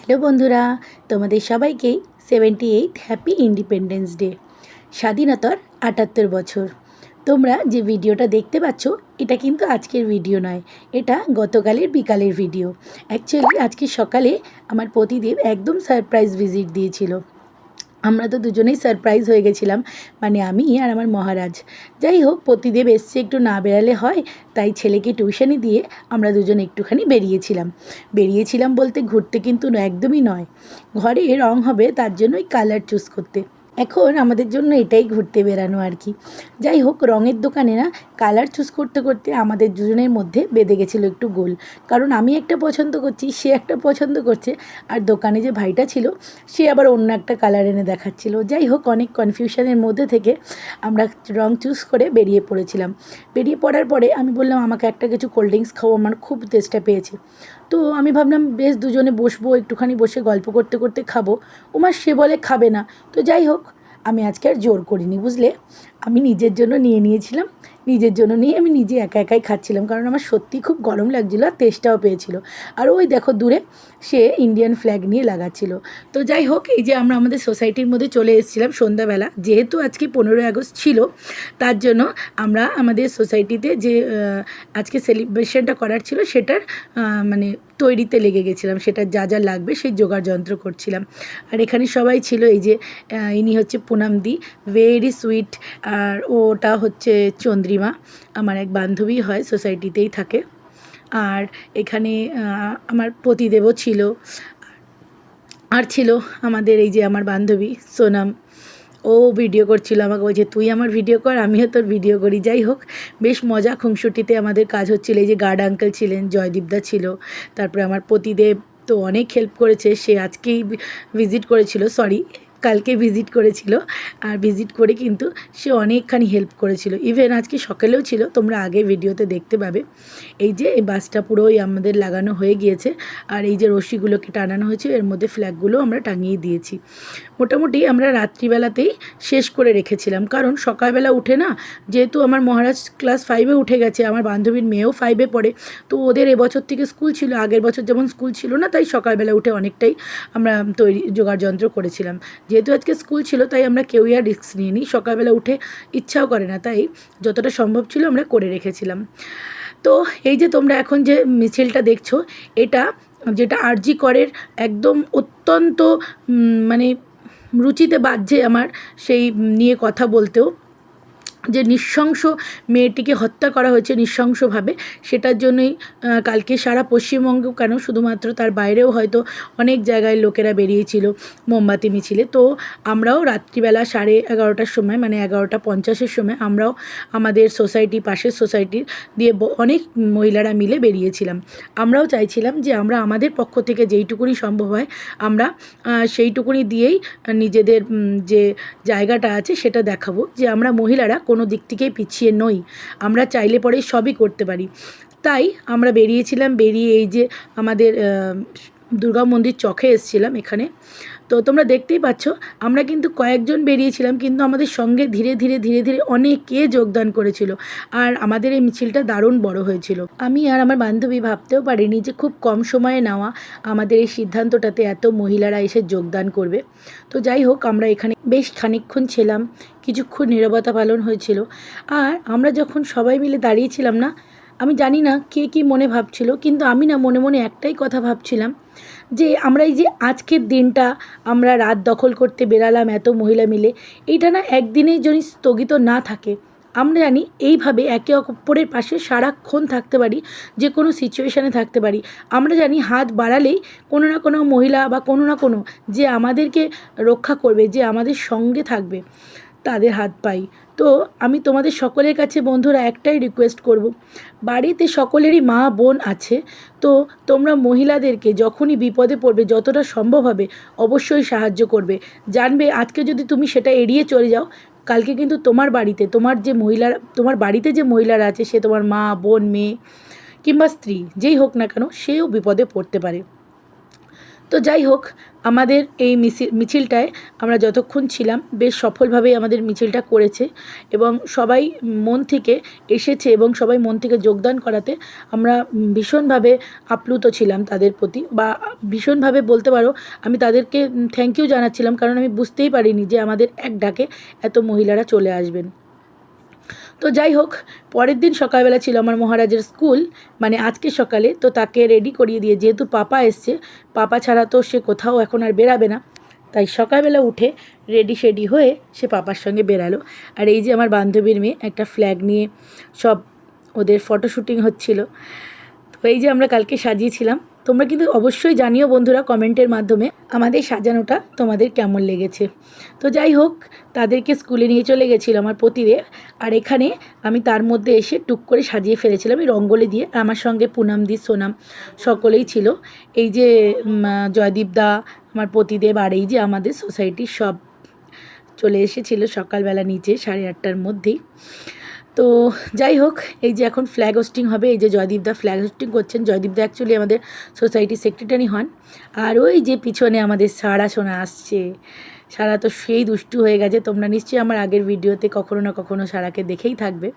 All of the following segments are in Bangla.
হ্যালো বন্ধুরা, তোমাদের সবাইকেই seventy eight happy independence day স্বাধীনতার আটাত্তর বছর। তোমরা যে ভিডিওটা দেখতে পাচ্ছ, এটা কিন্তু আজকের ভিডিও নয়, এটা গতকালের বিকালের ভিডিও। অ্যাকচুয়ালি আজকে সকালে আমার প্রতিদেব একদম সারপ্রাইজ ভিজিট দিয়েছিল। আমরা তো দুজনেই সারপ্রাইজ হয়ে গেছিলাম মানে আমি আর আমার মহারাজ। যাই হোক প্রতিদেব এসছে একটু না বেড়ালে হয়, তাই ছেলেকে টিউশনি দিয়ে আমরা দুজন একটুখানি বেরিয়েছিলাম। বেরিয়েছিলাম বলতে ঘুরতে কিন্তু একদমই নয়। ঘরে রং হবে, তার জন্যই কালার চুজ করতে। এখন আমাদের জন্য এটাই ঘুরতে বেরানো আর কি। যাই হোক, রঙের দোকানে না কালার চুজ করতে করতে আমাদের দুজনের মধ্যে বেঁধে গেছিল একটু গোল। কারণ আমি একটা পছন্দ করছি, সে একটা পছন্দ করছে, আর দোকানে যে ভাইটা ছিল, সে আবার অন্য একটা কালার এনে দেখাচ্ছিল। যাই হোক, অনেক কনফিউশনের মধ্যে থেকে আমরা রং চুজ করে বেরিয়ে পড়েছিলাম। বেরিয়ে পড়ার পরে আমি বললাম, আমাকে একটা কিছু কোল্ড ড্রিঙ্কস খাওয়া আমার খুব চেষ্টা পেয়েছে। তো আমি ভাবলাম, বেশ, দুজনে বসবো, একটুখানি বসে গল্প করতে করতে খাব। উমা সে বলে, খাবে না। তো যাই হোক, আমি আজকে আর জোর করিনি, বুঝলে? আমি নিজের জন্য নিয়ে নিয়েছিলাম। নিজের জন্য নিয়ে আমি নিজে একা একাই খাচ্ছিলাম, কারণ আমার সত্যি খুব গরম লাগছিল আর তেষ্টাও পেয়েছিল। আর ওই দেখো দূরে সে ইন্ডিয়ান ফ্ল্যাগ নিয়ে লাগাচ্ছিল। তো যাই হোক, এই যে আমরা আমাদের সোসাইটির মধ্যে চলে এসেছিলাম সন্ধ্যাবেলা, যেহেতু আজকে পনেরোই আগস্ট ছিল, তার জন্য আমরা আমাদের সোসাইটিতে যে আজকে সেলিব্রেশনটা করার ছিল, সেটার মানে তৈরিতে লেগে গেছিলাম, সেটা যা যা লাগবে সেই জোগাড় যন্ত্র করছিলাম। আর এখানে সবাই ছিল, এই যে ইনি হচ্ছে পুনামদি ভেরি সুইট আর ওটা হচ্ছে চন্দ্রিমা, আমার এক বান্ধবী হয় সোসাইটিতেই থাকে। আর এখানে আমার পতিদেবও ছিল। আর ছিল আমাদের এই যে আমার বান্ধবী সোনাম ও ভিডিও করছিল আমাকে, বলছে, তুই আমার ভিডিও কর, আমিও তোর ভিডিও করি। যাই হোক, বেশ মজা খুংসুটিতে আমাদের কাজ হচ্ছিল। এই যে গার্ড আঙ্কেল ছিলেন জয়দীপদা ছিল, তারপরে আমার পতিদেব তো অনেক হেল্প করেছে, সে আজকেই ভিজিট করেছিল সরি কালকে ভিজিট করেছিল। আর ভিজিট করে কিন্তু সে অনেকখানি হেল্প করেছিল। ইভেন আজকে সকালেও ছিল, তোমরা আগে ভিডিওতে দেখতে পাবে। এই যে এই বাসটা পুরোই আমাদের লাগানো হয়ে গিয়েছে। আর এই যে রশিগুলোকে টানানো হয়েছে, এর মধ্যে ফ্ল্যাগগুলো আমরা টাঙিয়ে দিয়েছি। মোটামুটি আমরা রাত্রিবেলাতেই শেষ করে রেখেছিলাম। কারণ সকালবেলা উঠে না, যেহেতু আমার মহারাজ ক্লাস ফাইভে উঠে গেছে, আমার বান্ধবীর মেয়েও ফাইভে পড়ে, তো ওদের এবছর থেকে স্কুল ছিল, আগের বছর যেমন স্কুল ছিল না, তাই সকালবেলা উঠে অনেকটাই আমরা তৈরি জোগাড় যন্ত্র করেছিলাম। যেহেতু আজকে স্কুল ছিল, তাই আমরা কেউই আর রিস্ক নিয়ে নিই সকালবেলা উঠে ইচ্ছাও করে না, তাই যতটা সম্ভব ছিল আমরা করে রেখেছিলাম। তো এই যে তোমরা এখন যে মিছিলটা দেখছ, এটা যেটা আরজি করের একদম অত্যন্ত মানে রুচিতে বাজছে আমার সেই নিয়ে কথা বলতেও। যে নৃশংস মেয়েটিকে হত্যা করা হয়েছে নৃশংসভাবে, সেটার জন্যই কালকে সারা পশ্চিমবঙ্গ কেন শুধুমাত্র তার বাইরেও হয়তো অনেক জায়গায় লোকেরা বেরিয়েছিল মোমবাতি, মিছিলে। তো আমরাও রাত্রিবেলা সাড়ে এগারোটার সময় মানে এগারোটা পঞ্চাশের সময় আমরাও আমাদের সোসাইটি, পাশের সোসাইটির দিয়ে অনেক মহিলারা মিলে বেরিয়েছিলাম। আমরাও চাইছিলাম যে আমরা আমাদের পক্ষ থেকে যেইটুকুনি সম্ভব হয়, আমরা সেইটুকুনি দিয়েই নিজেদের যে জায়গাটা আছে সেটা দেখাবো। যে আমরা মহিলারা কোনো দিক থেকেই পিছিয়ে নই। আমরা চাইলে পরে সবই করতে পারি। তাই আমরা বেরিয়েছিলাম, বেরিয়ে এই যে আমাদের দুর্গা মন্দির চখে এসেছিলাম এখানে। তো তোমরা দেখতেই পাচ্ছ, আমরা কিন্তু কয়েকজন বেরিয়েছিলাম, কিন্তু আমাদের সঙ্গে ধীরে ধীরে ধীরে ধীরে অনেকে যোগদান করেছিল। আর আমাদের এই মিছিলটা দারুণ বড় হয়েছিল। আমি আর আমার বান্ধবী ভাবতেও পারিনি যে খুব কম সময়ে নেওয়া আমাদের এই সিদ্ধান্তটাতে এত মহিলারা এসে যোগদান করবে। তো যাই হোক, আমরা এখানে বেশ খানিক্ষণ ছিলাম, কিছুক্ষণ নিরবতা পালন হয়েছিল। আর আমরা যখন সবাই মিলে দাঁড়িয়েছিলাম না আমি জানি না কে কী মনে ভাবছিল, কিন্তু আমি না মনে মনে একটাই কথা ভাবছিলাম যে আমরা এই যে আজকের দিনটা আমরা রাত দখল করতে বেরালাম এত মহিলা মিলে, এইটা না একদিনেই যদি স্থগিত না থাকে। আমরা জানি এইভাবে একে অপরের পাশে সারাক্ষণ থাকতে পারি, যে কোনো সিচুয়েশানে থাকতে পারি। আমরা জানি হাত বাড়ালেই কোনো না কোনো মহিলা বা কোনো না কোনো যে আমাদেরকে রক্ষা করবে, যে আমাদের সঙ্গে থাকবে। তাদের হাত পাই। তো আমি তোমাদের সকলের কাছে বন্ধুরা একটাই রিকোয়েস্ট করব। বাড়িতে সকলেরই মা, বোন আছে, তো তোমরা মহিলাদেরকে যখনই বিপদে পড়বে, যতটা সম্ভব হবে, অবশ্যই সাহায্য করবে। জানবে আজকে যদি তুমি সেটা এড়িয়ে চলে যাও, কালকে কিন্তু তোমার বাড়িতে, তোমার যে মহিলারা তোমার বাড়িতে যে মহিলারা আছে, সে তোমার মা, বোন, মেয়ে কিংবা স্ত্রী, যেই হোক না কেন, সেও বিপদে পড়তে পারে। তো যাই হোক, আমাদের এই মিছিল মিছিলটায় আমরা যতক্ষণ ছিলাম বেশ সফলভাবেই আমাদের মিছিলটা করেছে এবং সবাই মন থেকে এসেছে এবং সবাই মন থেকে যোগদান করাতে আমরা ভীষণভাবে আপ্লুত ছিলাম তাদের প্রতি বা ভীষণভাবে বলতে পারো আমি তাদেরকে থ্যাংক ইউ জানাচ্ছিলাম কারণ আমি বুঝতেই পারিনি যে আমাদের এক ডাকে এত মহিলারা চলে আসবেন। তো যাই হোক, পরের দিন সকালবেলা ছিল আমার মহারাজের স্কুল মানে আজকে সকালে, তো তাকে রেডি করিয়ে দিয়ে, যেহেতু পাপা এসছে, পাপা ছাড়া তো সে কোথাও এখন আর বেরাবে না। তাই সকালবেলা উঠে রেডি শেডি হয়ে সে পাপার সঙ্গে বেরালো। আর এই যে আমার বান্ধবীর মেয়ে, একটা ফ্ল্যাগ নিয়ে সব ওদের ফটো শ্যুটিং হচ্ছিল। তো এই যে আমরা কালকে সাজিয়েছিলাম তোমরা কিন্তু অবশ্যই জানিও বন্ধুরা কমেন্টের মাধ্যমে আমাদের সাজানোটা তোমাদের কেমন লেগেছে। তো যাই হোক, তাদেরকে স্কুলে নিয়ে চলে গেছিল আমার পতিদেব আর এখানে আমি তার মধ্যে এসে টুক করে সাজিয়ে ফেলেছিলাম, এই রঙ্গোলি দিয়ে। আমার সঙ্গে পুনাম দি, সোনাম সকলেই ছিল। এই যে জয়দীপ দা, আমার পতিদেব আর এই যে আমাদের সোসাইটির সব চলে এসেছিল সকালবেলা নিচে সাড়ে আটটার মধ্যেই। তো যাই হোক, এই যে এখন ফ্ল্যাগ হোস্টিং হবে, এই যে জয়দীপদা ফ্ল্যাগ হোস্টিং করছেন। জয়দীপদা অ্যাকচুয়ালি আমাদের সোসাইটির সেক্রেটারি হন। আর ওই যে পিছনে আমাদের সারা সোনা আসছে। সারা তো সেই দুষ্টু হয়ে গেছে। তোমরা নিশ্চয়ই আমার আগের ভিডিওতে কখনো না কখনো সারাকে দেখেই থাকবে।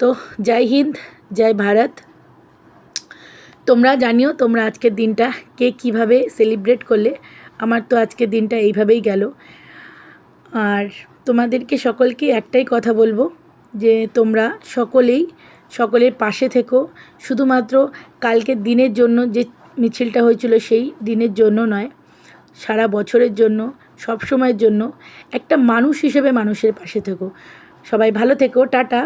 তো জয় হিন্দ, জয় ভারত। তোমরা জানিও, তোমরা আজকের দিনটা কে কীভাবে সেলিব্রেট করলে? আমার তো আজকের দিনটা এইভাবেই গেল। আর তোমাদেরকে সকলকে একটাই কথা বলব যে তোমরা সকলেই, সকলের পাশে থেকো। শুধুমাত্র কালকের দিনের জন্য যে মিছিলটা হয়েছিল সেই দিনের জন্য নয়, সারা বছরের জন্য সব সময়ের জন্য একটা মানুষ হিসেবে মানুষের পাশে থেকো। সবাই ভালো থেকো, টাটা।